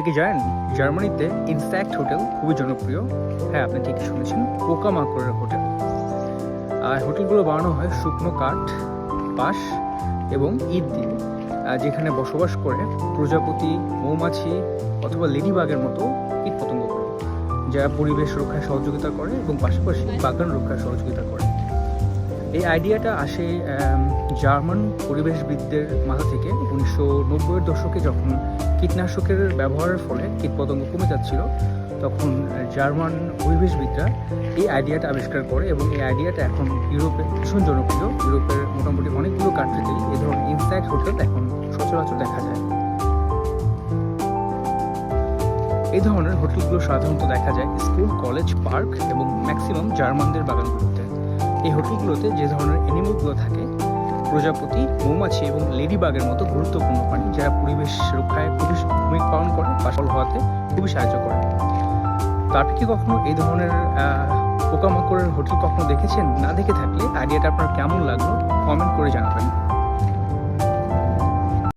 আপনি কি জানেন, জার্মানিতে ইনস্যাক্ট হোটেল খুবই জনপ্রিয়? হ্যাঁ আপনি ঠিকই শুনেছেন, পোকামাকড়ের হোটেল। আর হোটেলগুলো বানানো হয় শুকনো কাঠ, বাঁশ এবং ইট দিয়ে যেখানে বসবাস করে প্রজাপতি, মৌমাছি অথবা লেডিবাগের মতো কীট পতঙ্গগুলো যারা পরিবেশ রক্ষায় সহযোগিতা করে এবং পাশাপাশি বাগান রক্ষায় সহযোগিতা করে। এই আইডিয়াটা আসে জার্মান পরিবেশবিদদের মাথা থেকে উনিশশো নব্বইয়ের দশকে যখন কীটনাশকের ব্যবহারের ফলে কীটপতঙ্গ কমে যাচ্ছিল, তখন জার্মান পরিবেশবিদরা এই আইডিয়াটা আবিষ্কার করে এবং এই আইডিয়াটা এখন ইউরোপে ভীষণ জনপ্রিয়। ইউরোপের মোটামুটি অনেকগুলো কান্ট্রিতেই এই ধরনের ইনসাইট হোটেল এখন সচরাচর দেখা যায়। এই ধরনের হোটেলগুলো সাধারণত দেখা যায় স্কুল কলেজ পার্ক এবং ম্যাক্সিমাম জার্মানদের বাগানগুলোতে। এই হোটেলগুলোতে যে ধরনের অ্যানিমেলগুলো থাকে প্রজাপতি, মৌমাছি এবং লেডিবাগের মতো গুরুত্বপূর্ণ প্রাণী, যারা পরিবেশ রক্ষায় খুবই ভূমিকা পালন করে বা সফল হওয়াতে খুবই সাহায্য করে। তো আপনি কি কখনো এই ধরনের পোকামাকড়ের হোটেল কখনো দেখেছেন? না দেখে থাকলে আইডিয়াটা আপনার কেমন লাগল? কমেন্ট করে জানাবেন।